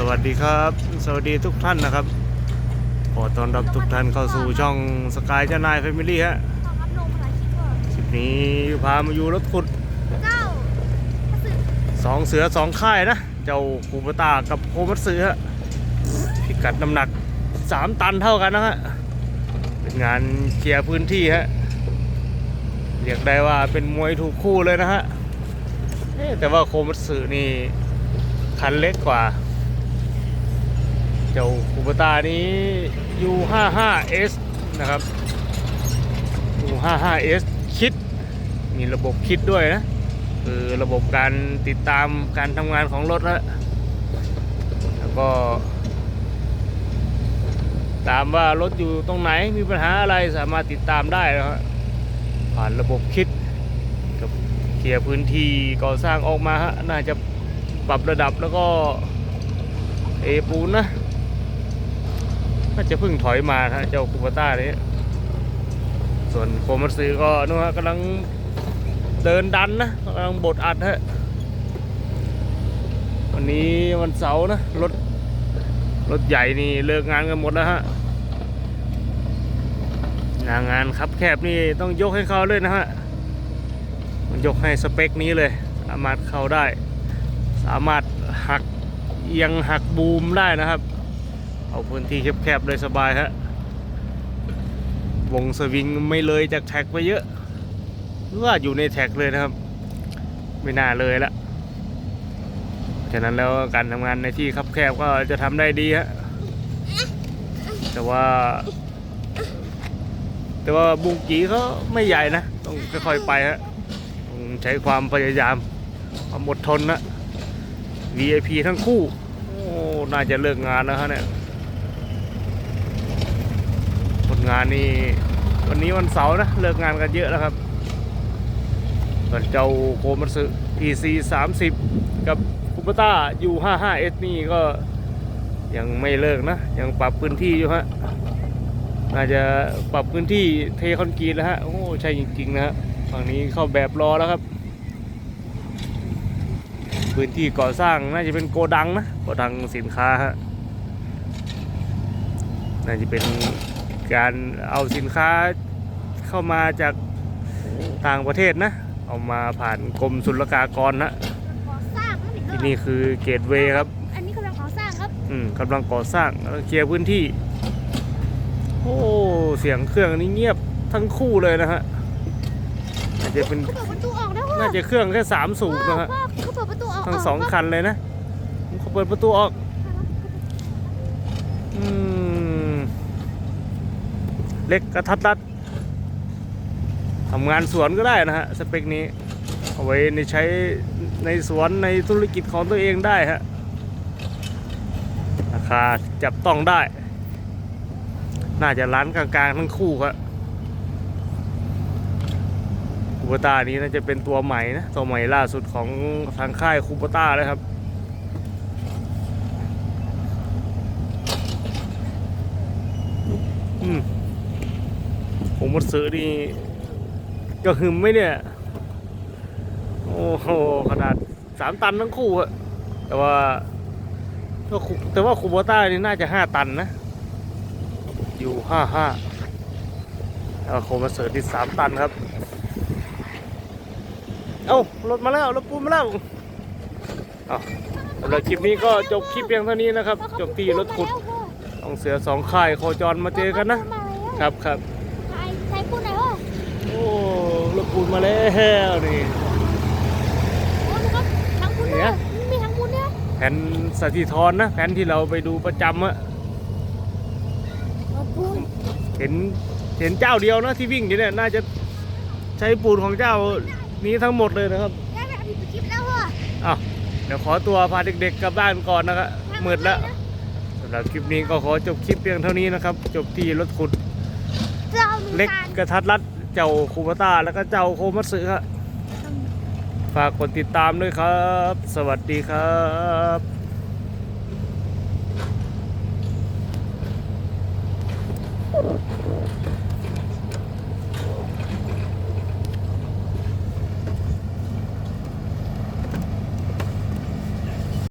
สวัสดีครับ สวัสดีทุกท่านนะครับ ขอต้อนรับทุกท่านเข้าสู่ช่องสกายเจ้านายแฟมิลี่ฮะต้องรับลงภาษาคิดว่าคลิปนี้พามาอยู่รถขุดสองเสือสองค่ายนะ เจ้าคูปตากับโคมัตสึฮะพิกัดน้ำหนัก3ตันเท่ากันนะฮะเป็นงานเคลียร์พื้นที่ฮะเรียกได้ว่าเป็นมวยถูกคู่เลยนะฮะแต่ว่าโคมัตสึนี่คันเล็กกว่า เจ้าคูปตานี้ U55S นะครับ U55S คิด มีระบบคิดด้วยนะ คือระบบการติดตามการทำงานของรถนะแล้วก็ ตามว่ารถอยู่ตรงไหนมีปัญหาอะไรสามารถติดตามได้นะฮะผ่านระบบคิดกับเคลียร์พื้นที่ก่อสร้างออกมาฮะน่าจะปรับระดับแล้วก็เอปูนนะ น่าจะเพิ่งถอยมาฮะเจ้าคูปต้านี้ ส่วนโคมัตสึก็นู่นฮะกำลังเดินดันนะกำลังบดอัดฮะวันนี้วันเสาร์นะรถรถใหญ่นี่เลิกงานกันหมดแล้วฮะงานงานครับแคบนี่ต้องยกให้เขาเลยนะฮะมันยกให้สเปคนี้เลยสามารถเข้าได้ สามารถหักเอียงหักบูมได้นะครับ เอาพื้นที่แคบๆเลยสบายฮะวงสวิงไม่เลยจากแท็กไปเยอะหรือว่าอยู่ในแท็กเลยนะครับ ไม่น่าเลยละฉะนั้นแล้วการทำงานในที่คับแคบก็จะทำได้ดีฮะแต่ว่า แต่ว่าบุงกีเขาไม่ใหญ่นะ ต้องค่อยๆไปฮะต้องใช้ความพยายามความอดทนนะ VIP ทั้งคู่ โอ้ น่าจะเลิกงานแล้วฮะเนี่ยผล งานนี่วันนี้วันเสาร์นะเลิกงานกันเยอะแล้วครับส่วนเจ้าโคมัสึ PC 30 กับคุปต้า U 5 5 S นี่ก็ยังไม่เลิกนะ ยังปรับพื้นที่อยู่ฮะน่าจะปรับพื้นที่เทคอนกรีตแล้วฮะ โอ้ใช่จริง ๆ นะฮะฝั่งนี้เข้าแบบรอแล้วครับ พื้นที่ก่อสร้างน่าจะเป็นโกดังนะ โกดังสินค้าฮะ น่าจะเป็น การเอาสินค้าเข้ามาจากต่างประเทศนะ เอามาผ่านกรมศุลกากรนะก่อสร้างนะพี่ที่นี่คือเกตเวย์ครับ อันนี้กำลังก่อสร้างครับอืมกำลังก่อสร้างแล้วเคลียร์พื้นที่ โอ้เสียงเครื่องนี่เงียบทั้งคู่เลยนะฮะน่าจะเป็นเขาเปิดประตูออกแล้วพ่อน่าจะเครื่องแค่สามสูบพ่อนะฮะพ่อเขาเปิดประตูออกทั้งสองพ่คันเลยนะเขาเปิดประตูออก อืม เล็กกระทัดรัดทำงานสวนก็ได้นะฮะสเปคนี้เอาไว้ในใช้ในสวนในธุรกิจของตัวเองได้ฮะราคาจับต้องได้ น่าจะร้านกลางๆทั้งคู่ครับคูปต้านี้น่าจะเป็นตัวใหม่นะตัวใหม่ล่าสุดของทางค่ายคูปต้าเลยครับ อืมผ มมาซื้อนี่ก็หึมไหมเนี่ย โอ้โหขนาดสามตันทั้งคู่อะแต่ว่าแต่ว่าคูโบต้านี่น่าจะห้าตันนะ อยู่ห้าห้าแล้วโคมาเสิร์ฟที่สามตันครับ เอ้ารถมาแล้วรถปูนมาแล้ว เอาสำหรับคลิปนี้ก็จบคลิปเพียงเท่านี้นะครับ จบที่รถขุดต้องเสือสองค่ายโคจรมาเจอกันนะ ครับครับ ใช่ใช่พูดไหนวะ โอ้ รถปูนมาแล้วนี่รับทั้งพูดเนี่ยมีทั้งพูดเนี่ยแผ่นสถิธรนะแผ่นที่เราไปดูประจำอะเห็นเห็นเจ้าเดียวนะที่วิ่งอยู่เนี่ยน่าจะใช้ปูนของเจ้านี้ทั้งหมดเลยนะครับอ้าวเดี๋ยวขอตัวพาเด็กๆกลับบ้านก่อนนะครับมืดแล้วสำหรับคลิปนี้ก็ขอจบคลิปเพียงเท่านี้นะครับ จบที่รถขุดเจ้าเล็กกระทัดรัด เจ้าคูมาต้าแล้วก็เจ้าโคมัตสึครับฝากกดติดตามด้วยครับ สวัสดีครับ